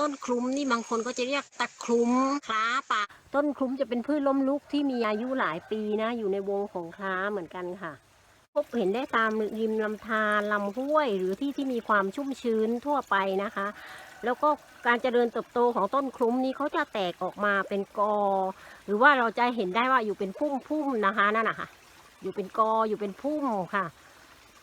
ต้นคลุ้มนี่บางคนก็จะเรียกตะคลุ้มคล้าป่าต้นคลุ้มจะเป็นพืชล้มลุกที่มีอายุหลายปีนะ อยู่ในวงของคล้าเหมือนกันค่ะ พบเห็นได้ตามริมลำธารลำห้วยหรือที่ที่มีความชุ่มชื้นทั่วไปนะคะ แล้วก็การเจริญเติบโตของต้นคลุ้มนี้เขาจะแตกออกมาเป็นกอ หรือว่าเราจะเห็นได้ว่าอยู่เป็นพุ่มๆนะคะนั่นนะคะอยู่เป็นกออยู่เป็นพุ่มค่ะ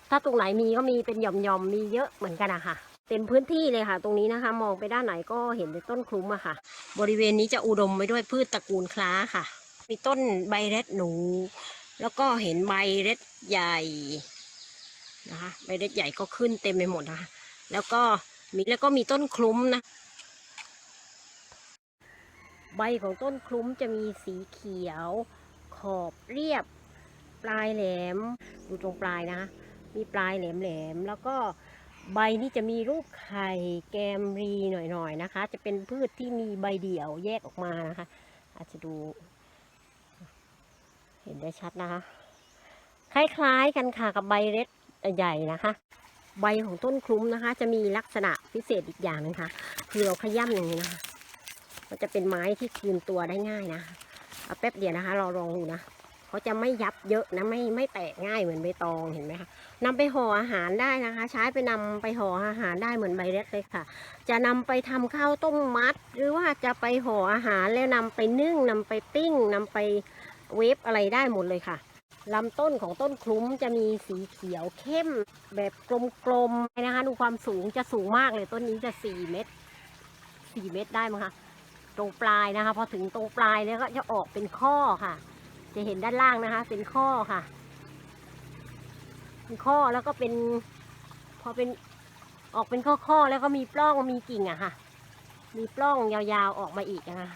ถ้าตรงไหนมีก็มีเป็นหย่อมๆมีเยอะเหมือนกันอะค่ะ เต็มพื้นที่เลยค่ะ ตรงนี้นะคะ มองไปด้านไหนก็เห็นเป็นต้นคลุ้มอะค่ะ บริเวณนี้จะอุดมไปด้วยพืชตระกูลคล้าค่ะ มีต้นใบเร็ดหนู แล้วก็เห็นใบเร็ดใหญ่นะคะใบเร็ดใหญ่ก็ขึ้นเต็มไปหมดนะคะแล้วก็มีแล้วก็มีต้นคลุ้มนะ ใบของต้นคลุ้มจะมีสีเขียว ขอบเรียบ ปลายแหลม ดูตรงปลายนะคะมีปลายแหลมๆแล้วก็ ใบนี่จะมีรูปไข่แกมรีหน่อยๆนะคะ จะเป็นพืชที่มีใบเดี่ยวแยกออกมานะคะ อาจจะดู เห็นได้ชัดนะคะ คล้ายๆกันค่ะกับใบเล็ดใหญ่นะคะ ใบของต้นคลุ้มนะคะ จะมีลักษณะพิเศษอีกอย่างหนึงค่ะ คือเราขย้ำอย่างนี้นะคะมันจะเป็นไม้ที่คืนตัวได้ง่ายนะเอาแป๊บเดียวนะคะ เราลองดูนะ เขาจะไม่ยับเยอะนะไม่ไม่แตกง่ายเหมือนใบตองเห็นไหมคะนำไปห่ออาหารได้นะคะ ใช้ไปนำไปห่ออาหารได้เหมือนใบเล็ดเลยค่ะ จะนำไปทำข้าวต้มมัด หรือว่าจะไปห่ออาหารแล้วนำไปนึ่งนำไปปิ้งนำไปเวฟอะไรได้หมดเลยค่ะลำต้นของต้นคลุ้มจะมีสีเขียวเข้มแบบกลมๆนะคะดูความสูงจะสูงมากเลยต้นนี้จะสี่เมตรสี่เมตรได้มั้งคะตรงปลายนะคะ พอถึงตรงปลายแล้วก็จะออกเป็นข้อค่ะ จะเห็นด้านล่างนะคะ เป็นข้อค่ะ เป็นข้อแล้วก็เป็น พอเป็นออกเป็นข้อข้อแล้วก็มีปล้องมีกิ่งอะค่ะ มีปล้องยาวๆออกมาอีกนะคะ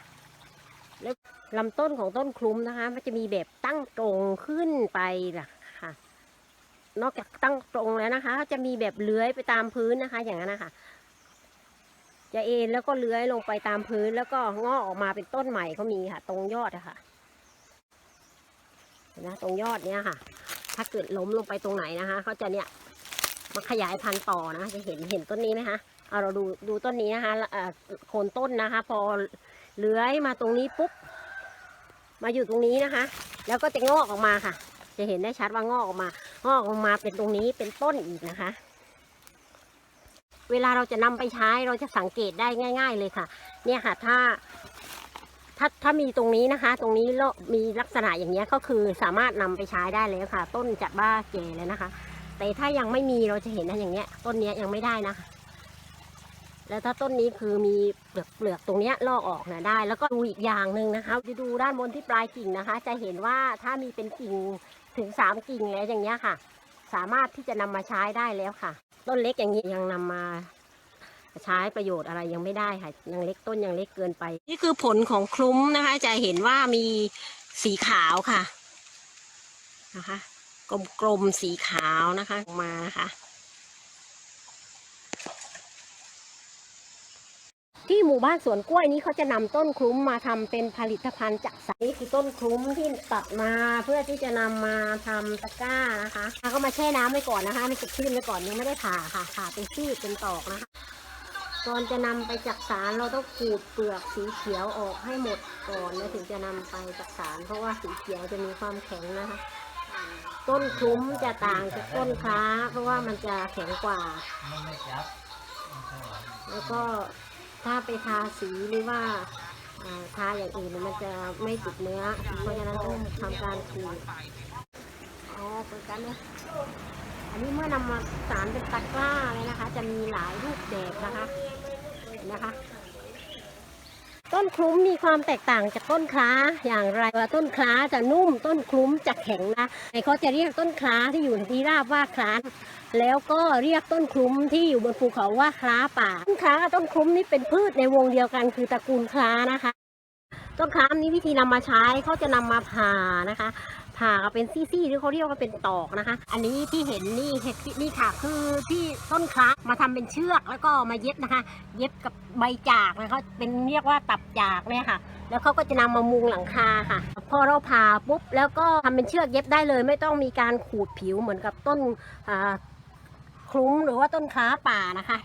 แล้วลำต้นของต้นคลุ้มนะคะ มันจะมีแบบตั้งตรงขึ้นไปล่ะค่ะ นอกจากตั้งตรงแล้วนะคะ จะมีแบบเลื้อยไปตามพื้นนะคะ อย่างนั้นนะคะจะเอ็นแล้วก็เลื้อยลงไปตามพื้นแล้วก็งอกออกมาเป็นต้นใหม่เขามีค่ะ ตรงยอดอะค่ะ นะตรงยอดเนี้ยค่ะ ถ้าเกิดล้มลงไปตรงไหนนะคะเขาจะเนี่ยมาขยายพันธุ์ต่อนะจะเห็นเห็นต้นนี้ไหมคะเอาเราดูดูต้นนี้นะคะโคนต้นนะคะ พอเลื้อยมาตรงนี้ปุ๊บมาอยู่ตรงนี้นะคะ แล้วก็จะงอกออกมาค่ะ จะเห็นได้ชัดว่างอกออกมางอกออกมาเป็นตรงนี้เป็นต้นอีกนะคะ เวลาเราจะนำไปใช้เราจะสังเกตได้ง่าย ๆ เลยค่ะ เนี่ยค่ะ ถ้า ถ้าถ้ามีตรงนี้นะคะ ตรงนี้แล้วมีลักษณะอย่างเนี้ยก็คือสามารถนำไปใช้ได้เลยค่ะ ต้นจัดบ้าแก่เลยนะคะ แต่ถ้ายังไม่มีเราจะเห็นนะอย่างเนี้ย ต้นเนี้ยยังไม่ได้นะแล้วถ้าต้นนี้คือมีเปลือกเปลือกตรงเนี้ยลอกออกนะได้ แล้วก็ดูอีกอย่างหนึ่งนะคะจะดูด้านบนที่ปลายกิ่งนะคะ จะเห็นว่าถ้ามีเป็นกิ่งถึงสามกิ่งแล้วอย่างเงี้ยค่ะ สามารถที่จะนำมาใช้ได้แล้วค่ะ ต้นเล็กอย่างนี้ยังนำมา ใช้ประโยชน์อะไรยังไม่ได้ค่ะยังเล็กต้นยังเล็กเกินไป นี่คือผลของคลุ้มนะคะจะเห็นว่ามีสีขาวค่ะนะคะกลมๆสีขาวนะคะออกมานะคะที่หมู่บ้านสวนกล้วยนี้เขาจะนำต้นคลุ้มมาทำเป็นผลิตภัณฑ์จากสายนี่คือต้นคลุ้มที่ตัดมาเพื่อที่จะนำมาทำตะกร้านะคะแล้วก็มาแช่น้ำไว้ก่อนนะคะไม่สดชื่นไว้ก่อนยังไม่ได้ผ่าค่ะผ่าเป็นซีกเป็นตอกนะคะ ก่อนจะนำไปจักสารเราต้องขูดเปลือกสีเขียวออกให้หมดก่อนแล้วถึงจะนำไปจักสาร เพราะว่าสีเขียวจะมีความแข็งนะคะ ต้นคลุ้มจะต่างจากต้นค้า เพราะว่ามันจะแข็งกว่า แล้วก็ถ้าไปทาสีหรือว่าทาอย่างอื่นมันจะไม่ติดเนื้อ เพราะฉะนั้นต้องทำการขูดอ๋อเปิดกันเลยอันนี้เมื่อนำมาสารเป็นตะกร้าเลยนะคะ จะมีหลายรูปแบบนะคะ นะคะ ต้นคลุ้มมีความแตกต่างจากต้นคล้าอย่างไรว่าต้นคล้าจะนุ่มต้นคลุ้มจะแข็งนะเขาจะเรียกต้นคล้าที่อยู่ในที่ราบว่าคล้าแล้วก็เรียกต้นคลุ้มที่อยู่บนภูเขาว่าคล้าป่าต้นคล้ากับต้นคลุ้มนี่เป็นพืชในวงเดียวกันคือตระกูลคล้านะคะ ต้นคล้ามนี้วิธีนำมาใช้เขาจะนำมาผ่านะคะ ผ่าเป็นซี่ๆหรือเขาเรียกว่าเป็นตอกนะคะ อันนี้ที่เห็นนี่เห็ดนี่ค่ะคือที่ต้นคล้ามาทำเป็นเชือกแล้วก็มาเย็บนะคะ เย็บกับใบจากนะคะเป็นเรียกว่าตับจากเนี่ยค่ะ แล้วเขาก็จะนำมามุงหลังคาค่ะ พอเราผ่าปุ๊บแล้วก็ทำเป็นเชือกเย็บได้เลย ไม่ต้องมีการขูดผิวเหมือนกับต้นคลุ้มหรือว่าต้นค้าป่านะคะ